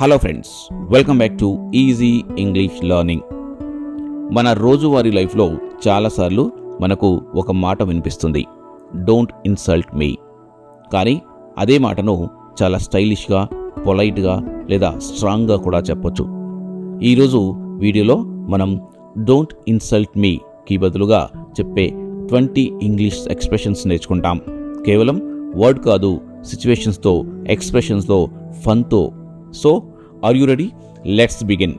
Hello friends welcome back to easy English learning మన రోజువారీ లైఫ్లో చాలాసార్లు మనకు ఒక మాట వినిపిస్తుంది. డోంట్ ఇన్సల్ట్ మీ కానీ అదే మాటను చాలా స్టైలిష్గా పొలైట్గా లేదా స్ట్రాంగ్గా కూడా చెప్పొచ్చు. ఈరోజు వీడియోలో మనం డోంట్ ఇన్సల్ట్ మీకి బదులుగా చెప్పే ట్వంటీ ఇంగ్లీష్ ఎక్స్ప్రెషన్స్ నేర్చుకుంటాం. కేవలం వర్డ్ కాదు సిచ్యువేషన్స్తో ఎక్స్ప్రెషన్స్తో ఫన్తో so are you ready let's begin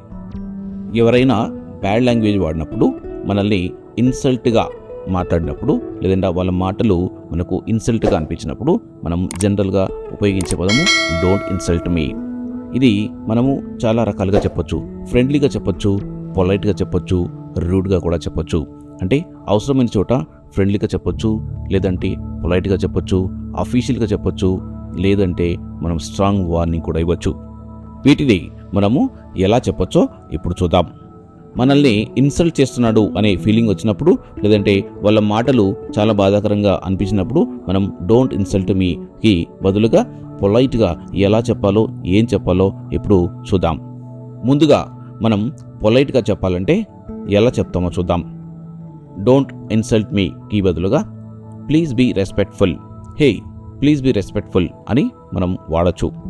ఎవరైనా బ్యాడ్ లాంగ్వేజ్ వాడినప్పుడు మనల్ని ఇన్సల్ట్గా మాట్లాడినప్పుడు లేదంటే వాళ్ళ మాటలు మనకు ఇన్సల్ట్గా అనిపించినప్పుడు మనం జనరల్గా ఉపయోగించే పదము డోంట్ ఇన్సల్ట్ మీ ఇది మనము చాలా రకాలుగా చెప్పొచ్చు. ఫ్రెండ్లీగా చెప్పొచ్చు పొలైట్గా చెప్పొచ్చు రూడ్గా కూడా చెప్పొచ్చు. అంటే అవసరమైన చోట ఫ్రెండ్లీగా చెప్పొచ్చు లేదంటే పొలైట్గా చెప్పొచ్చు అఫీషియల్గా చెప్పొచ్చు లేదంటే మనం స్ట్రాంగ్ వార్నింగ్ కూడా ఇవ్వచ్చు. వీటిని మనము ఎలా చెప్పొచ్చో ఇప్పుడు చూద్దాం. మనల్ని ఇన్సల్ట్ చేస్తున్నాడు అనే ఫీలింగ్ వచ్చినప్పుడు లేదంటే వాళ్ళ మాటలు చాలా బాధాకరంగా అనిపించినప్పుడు మనం డోంట్ ఇన్సల్ట్ మీకి బదులుగా పొలైట్గా ఎలా చెప్పాలో ఏం చెప్పాలో ఇప్పుడు చూద్దాం. ముందుగా మనం పొలైట్గా చెప్పాలంటే ఎలా చెప్తామో చూద్దాం. డోంట్ ఇన్సల్ట్ మీకి బదులుగా please be respectful. Hey please be respectful అని మనం వాడచ్చు.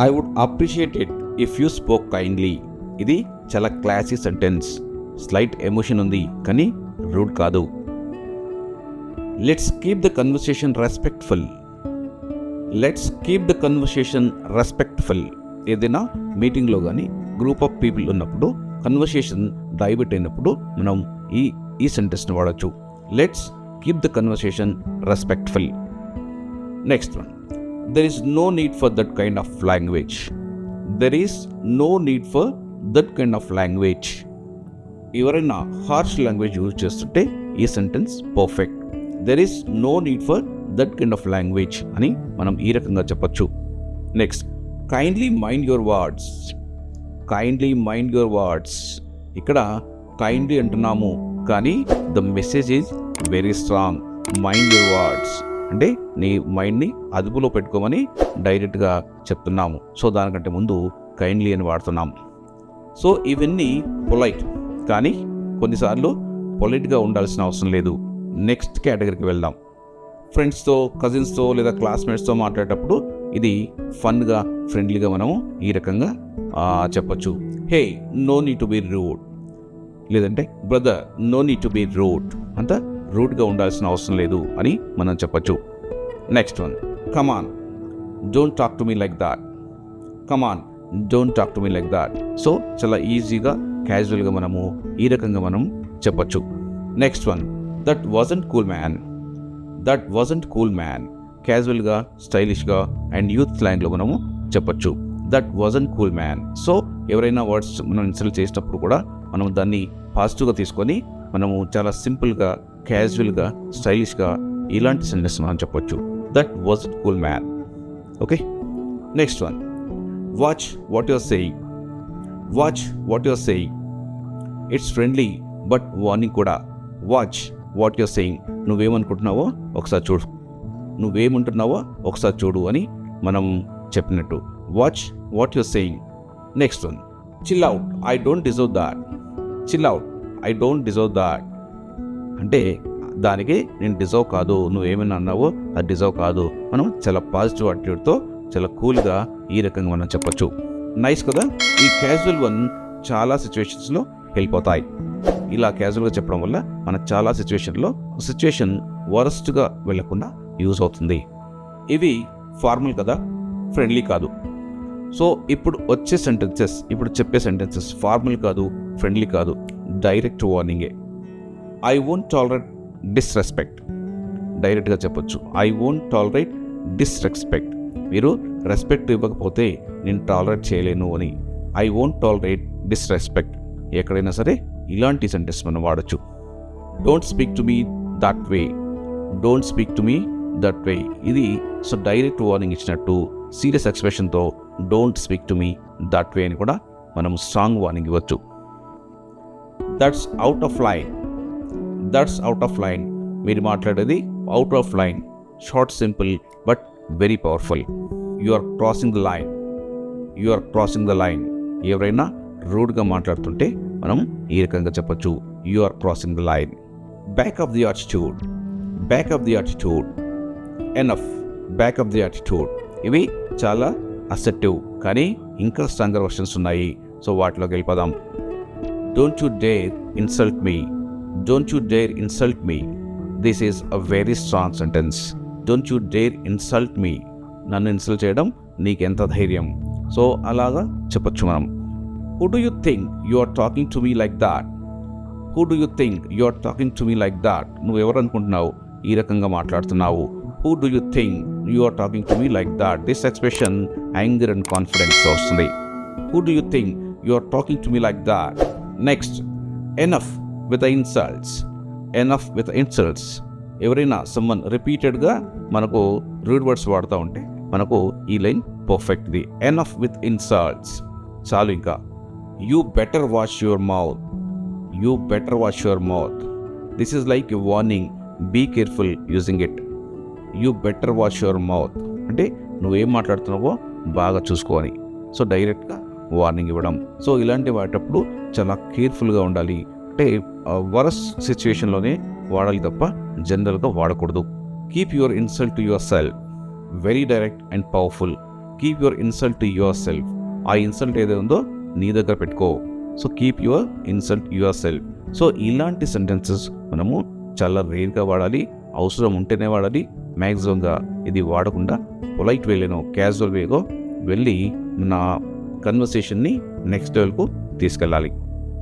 I would appreciate it if you spoke kindly ఇది చాలా క్లాసీ సెంటెన్స్ స్లైట్ ఎమోషన్ ఉంది కానీ రూడ్ కాదు. Let's keep the conversation respectful let's keep the conversation respectful ఏదైనా మీటింగ్లో కానీ గ్రూప్ ఆఫ్ పీపుల్ ఉన్నప్పుడు కన్వర్సేషన్ డైవర్ట్ అయినప్పుడు మనం ఈ ఈ సెంటెన్స్ని వాడచ్చు. Let's keep the conversation respectful next one there is no need for that kind of language there is no need for that kind of language ఎవరైనా హార్ష్ లాంగ్వేజ్ యూజ్ చేస్తుంటే ఈ sentence perfect there is no need for that kind of language అని మనం ఈ రకంగా చెప్పొచ్చు. Next kindly mind your words kindly mind your words ఇక్కడ kindly అంటున్నాము కానీ the message is very strong mind your words అంటే నీ మైండ్ని అదుపులో పెట్టుకోమని డైరెక్ట్గా చెప్తున్నాము. సో దానికంటే ముందు కైండ్లీ అని వాడుతున్నాం సో ఇవన్నీ పొలైట్ కానీ కొన్నిసార్లు పొలైట్గా ఉండాల్సిన అవసరం లేదు. నెక్స్ట్ కేటగిరీకి వెళ్దాం. ఫ్రెండ్స్తో కజిన్స్తో లేదా క్లాస్మేట్స్తో మాట్లాడేటప్పుడు ఇది ఫన్గా ఫ్రెండ్లీగా మనము ఈ రకంగా చెప్పచ్చు. Hey no need to be rude లేదంటే brother no need to be rude అంతా రూట్గా ఉండాల్సిన అవసరం లేదు అని మనం చెప్పొచ్చు. Next one come on don't talk to me like that come on don't talk to me like that so చాలా ఈజీగా క్యాజువల్గా మనము ఈ రకంగా మనం చెప్పచ్చు. Next one that wasn't cool man that wasn't cool man క్యాజువల్గా స్టైలిష్గా అండ్ యూత్ స్లాంగ్లో మనము చెప్పొచ్చు. That wasn't cool man so ఎవరైనా వర్డ్స్ మనం ఇన్సల్ట్ చేసినప్పుడు కూడా మనం దాన్ని పాజిటివ్గా తీసుకొని మనము చాలా సింపుల్గా క్యాజువల్గా స్టైలిష్గా ఇలాంటి సెంటెన్స్ మనం చెప్పొచ్చు. That was cool man okay next one watch what your saying watch what your saying it's friendly but warning కూడా. వాచ్ వాట్ యువర్ సేయింగ్ నువ్వేమనుకుంటున్నావో ఒకసారి చూడు. నువ్వేమంటున్నావో ఒకసారి చూడు అని మనం చెప్పినట్టు. Watch what your saying next one chill out I don't deserve that chill out I don't deserve that అంటే దానికి నేను డిజర్వ్ కాదు నువ్వేమైనా అన్నావో అది డిజర్వ్ కాదు. మనం చాలా పాజిటివ్ అటిట్యూడ్తో చాలా కూల్గా ఈ రకంగా మనం చెప్పొచ్చు. నైస్ కదా? ఈ క్యాజువల్ వన్ చాలా సిచ్యువేషన్స్లో వెళ్ళిపోతాయి ఇలా క్యాజువల్గా చెప్పడం వల్ల మన చాలా సిచ్యువేషన్లో సిచ్యువేషన్ వరస్ట్గా వెళ్ళకుండా యూజ్ అవుతుంది. ఇవి ఫార్మల్ కదా? ఫ్రెండ్లీ కాదు. సో ఇప్పుడు వచ్చే సెంటెన్సెస్ ఇప్పుడు చెప్పే సెంటెన్సెస్ ఫార్మల్ కాదు ఫ్రెండ్లీ కాదు. డైరెక్ట్ వార్నింగే ఐ వోంట్ టాలరేట్ డిస్రెస్పెక్ట్ డైరెక్ట్గా చెప్పొచ్చు. ఐ వోంట్ టాలరేట్ డిస్రెస్పెక్ట్ మీరు రెస్పెక్ట్ ఇవ్వకపోతే నేను టాలరేట్ చేయలేను అని. ఐ వోంట్ టాలరేట్ డిస్రెస్పెక్ట్ ఎక్కడైనా సరే ఇలాంటి సెంటెన్స్ మనం వాడచ్చు. Don't speak to me that way don't speak to me that way ఇది సో డైరెక్ట్ వార్నింగ్ ఇచ్చినట్టు serious ఎక్స్ప్రెషన్తో don't speak to me that way అని కూడా మనం స్ట్రాంగ్ వార్నింగ్ ఇవ్వచ్చు. That's out of line that's out of line మీరు మాట్లాడేది out of line short simple but very powerful you are crossing the line you are crossing the line ఎవరైనా రూడ్గా మాట్లాడుతుంటే మనం ఈ రకంగా చెప్పొచ్చు. You are crossing the line back off the attitude back off the attitude enough back off the attitude ఇవి చాలా అసెప్టివ్ కానీ ఇంకా స్ట్రాంగర్ వర్షన్స్ ఉన్నాయి. సో వాటిలోకి వెళ్ళిపోదాం. Don't you dare insult me don't you dare insult me this is a very strong sentence don't you dare insult me నన్ను insult చేయడం నీకెంత ధైర్యం? సో అలాగా చెప్పొచ్చు మనం. Who do you think you are talking to me like that who do you think you are talking to me like that నువ్వు ఎవరు అనుకుంటున్నావు ఈ రకంగా మాట్లాడుతున్నావు. Who do you think you are talking to me like that this expression anger and confidence వస్తుంది. Who do you think you are talking to me like that next enough with insults enough with insults ఎవరైనా someone రిపీటెడ్గా మనకు rude words వాడుతూ ఉంటే మనకు ఈ line పర్ఫెక్ట్ది enough with insults చాలు ఇంకా. You better wash your mouth you better wash your mouth this is like a warning be careful using it you better wash your mouth అంటే నువ్వేం మాట్లాడుతున్నావో బాగా చూసుకోవాలి. సో డైరెక్ట్గా వార్నింగ్ ఇవ్వడం. సో ఇలాంటి వాటప్పుడు చాలా కేర్ఫుల్గా ఉండాలి. అంటే వరస్ సిచ్యువేషన్లోనే వాడాలి తప్ప జనరల్గా వాడకూడదు. Keep your insult to yourself. Very direct and powerful. Keep your insult to yourself. ఆ ఇన్సల్ట్ ఏదో ఉందో నీ దగ్గర పెట్టుకో. So keep your insult yourself. So ఇలాంటి సెంటెన్సెస్ మనము చాలా రేర్గా వాడాలి. అవసరం ఉంటేనే వాడాలి. మ్యాక్సిమంగా ఇది వాడకుండా పొలైట్ వేలేనో క్యాజువల్ వేగో వెళ్ళి నా కన్వర్సేషన్ని నెక్స్ట్ లెవెల్కు తీసుకెళ్ళాలి.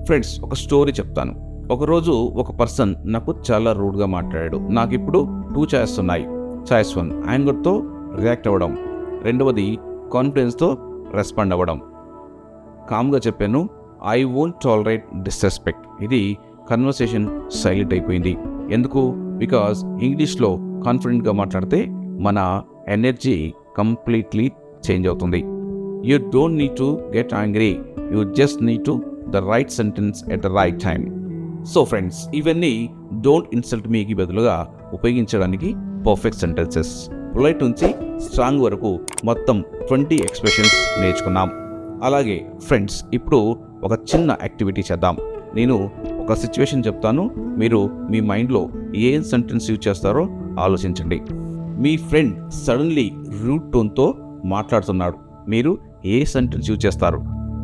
ఫ్రెండ్స్ ఒక స్టోరీ చెప్తాను. ఒకరోజు ఒక పర్సన్ నాకు చాలా రూడ్గా మాట్లాడాడు. నాకు ఇప్పుడు టూ ఛాయిస్ ఉన్నాయి ఛాయిస్ వన్ యాంగర్తో రియాక్ట్ అవ్వడం. రెండవది కాన్ఫిడెన్స్తో రెస్పాండ్ అవ్వడం. కామ్గా చెప్పాను ఐ వోంట్ టాలరేట్ డిస్రెస్పెక్ట్ ఇది కన్వర్సేషన్ సైలెంట్ అయిపోయింది. ఎందుకు? బికాజ్ ఇంగ్లీష్లో కాన్ఫిడెంట్గా మాట్లాడితే మన ఎనర్జీ కంప్లీట్లీ చేంజ్ అవుతుంది. You don't need to get angry you just need to the right sentence at the right time so friends ఇవన్నీ డోంట్ ఇన్సల్ట్ మీకి బదులుగా ఉపయోగించడానికి పర్ఫెక్ట్ సెంటెన్సెస్ పొలైట్ నుంచి స్ట్రాంగ్ వరకు మొత్తం ట్వంటీ ఎక్స్ప్రెషన్స్ నేర్చుకున్నాం. అలాగే ఫ్రెండ్స్ ఇప్పుడు ఒక చిన్న యాక్టివిటీ చేద్దాం. నేను ఒక సిచ్యువేషన్ చెప్తాను. మీరు మీ మైండ్లో ఏ సెంటెన్స్ యూజ్ చేస్తారో ఆలోచించండి. మీ ఫ్రెండ్ సడన్లీ రూట్ టోన్తో మాట్లాడుతున్నాడు. మీరు ఏ సెంటెన్స్ యూజ్ చేస్తారు?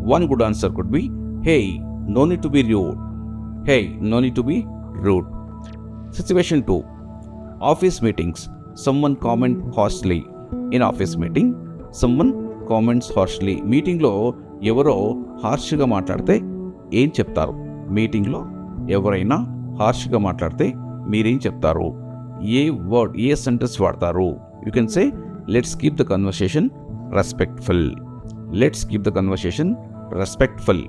One good answer could be hey no need to be rude hey no need to be rude situation two office meetings someone comment హాస్ట్లీ in office meeting someone comments harshly మీటింగ్లో ఎవరో హార్ష్గా మాట్లాడితే ఏం చెప్తారు? మీటింగ్లో ఎవరైనా హార్ష్గా మాట్లాడితే మీరేం చెప్తారు? ఏ వర్డ్ ఏ సెంటెన్స్ వాడతారు? You can say let's keep the conversation respectful let's keep the conversation respectful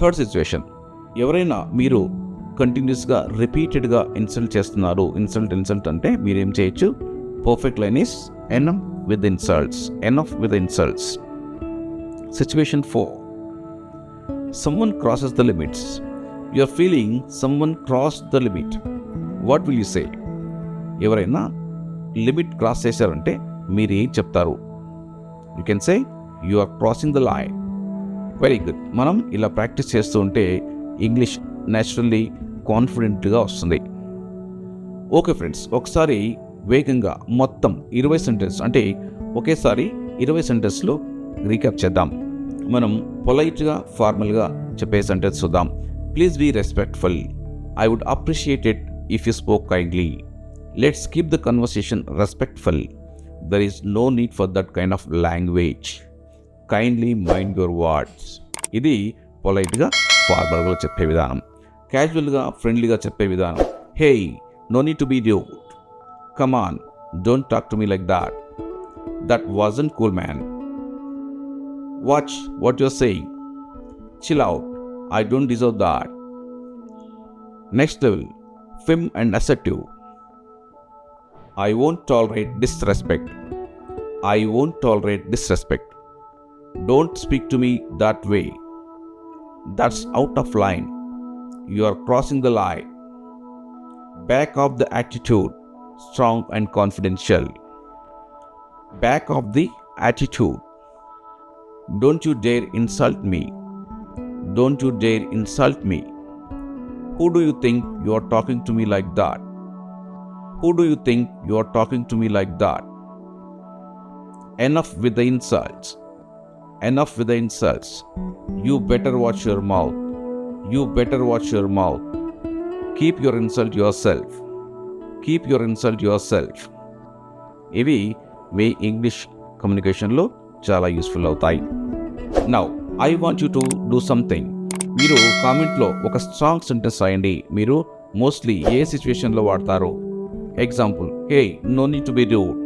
third situation ఎవరైనా మీరు కంటిన్యూస్గా రిపీటెడ్గా ఇన్సల్ట్ చేస్తున్నారు. ఇన్సల్ట్ ఇన్సల్ట్ అంటే మీరేం చేయొచ్చు? Perfect line is enough with insults enough with insults situation for someone crosses the limits you are feeling someone cross the limit what will you say ఎవరైనా limit cross చేశారంటే మీరు ఏం చెప్తారు? You can say you are crossing the line very good మనం ఇలా practice చేస్తూ ఉంటే English naturally కాన్ఫిడెంట్గా వస్తుంది. ఓకే ఫ్రెండ్స్ ఒకసారి వేగంగా మొత్తం ఇరవై సెంటెన్స్ అంటే ఒకేసారి ఇరవై సెంటెన్స్లో రీక్యాప్ చేద్దాం. మనం పొలైట్గా ఫార్మల్గా చెప్పే సెంటెన్స్ చూద్దాం. Please be respectful. I would appreciate it if you spoke kindly. Let's keep the conversation respectful. There is no need for that kind of language. Kindly mind your words ఇది పొలైట్గా ఫార్మల్గా చెప్పే విధానం. క్యాజువల్గా ఫ్రెండ్లీగా చెప్పే విధానం. Hey no need to be dude come on don't talk to me like that that was uncool man watch what your saying chill out I don't deserve that next level firm and assertive I won't tolerate disrespect I won't tolerate disrespect Don't speak to me that way. That's out of line. You are crossing the line. Back off the attitude, strong and confidential. Back off the attitude. Don't you dare insult me. Don't you dare insult me. Who do you think you are talking to me like that? Who do you think you are talking to me like that? Enough with the insults. Enough with the insults you better watch your mouth you better watch your mouth keep your insult yourself keep your insult yourself ఇవి మీ English కమ్యూనికేషన్లో చాలా useful అవుతాయి. Now I want you to do something మీరు కామెంట్లో ఒక strong sentence రాయండి. మీరు మోస్ట్లీ ఏ సిచ్యువేషన్లో వాడతారు. Example hey no need to be rude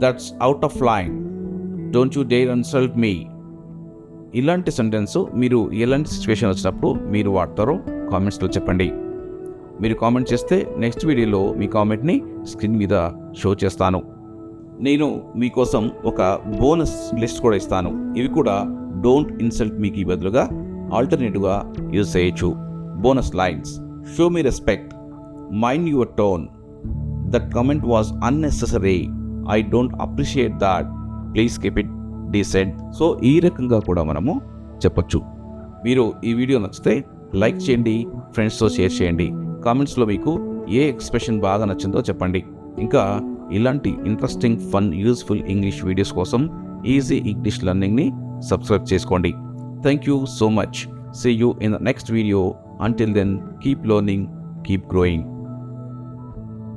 that's out of line don't you dare insult me ఇలాంటి సెంటెన్స్ మీరు ఎలాంటి సిచ్యువేషన్ వచ్చినప్పుడు మీరు వాడతారో కామెంట్స్లో చెప్పండి. మీరు కామెంట్ చేస్తే నెక్స్ట్ వీడియోలో మీ కామెంట్ని స్క్రీన్ మీద షో చేస్తాను. నేను మీకోసం ఒక బోనస్ లిస్ట్ కూడా ఇస్తాను. ఇవి కూడా డోంట్ ఇన్సల్ట్ మీకి బదులుగా ఆల్టర్నేటివ్గా యూజ్ చేయొచ్చు. Bonus lines show me respect mind your tone that comment was unnecessary I don't appreciate that please keep it decent. So ఈ రకంగా కూడా మనము చెప్పొచ్చు. మీరు ఈ వీడియో నచ్చితే లైక్ చేయండి ఫ్రెండ్స్తో షేర్ చేయండి. కామెంట్స్లో మీకు ఏ ఎక్స్ప్రెషన్ బాగా నచ్చిందో చెప్పండి. ఇంకా ఇలాంటి interesting fun useful English videos కోసం ఈజీ ఇంగ్లీష్ లెర్నింగ్ని సబ్స్క్రైబ్ చేసుకోండి. Thank you so much. See you in the next video until then keep learning keep growing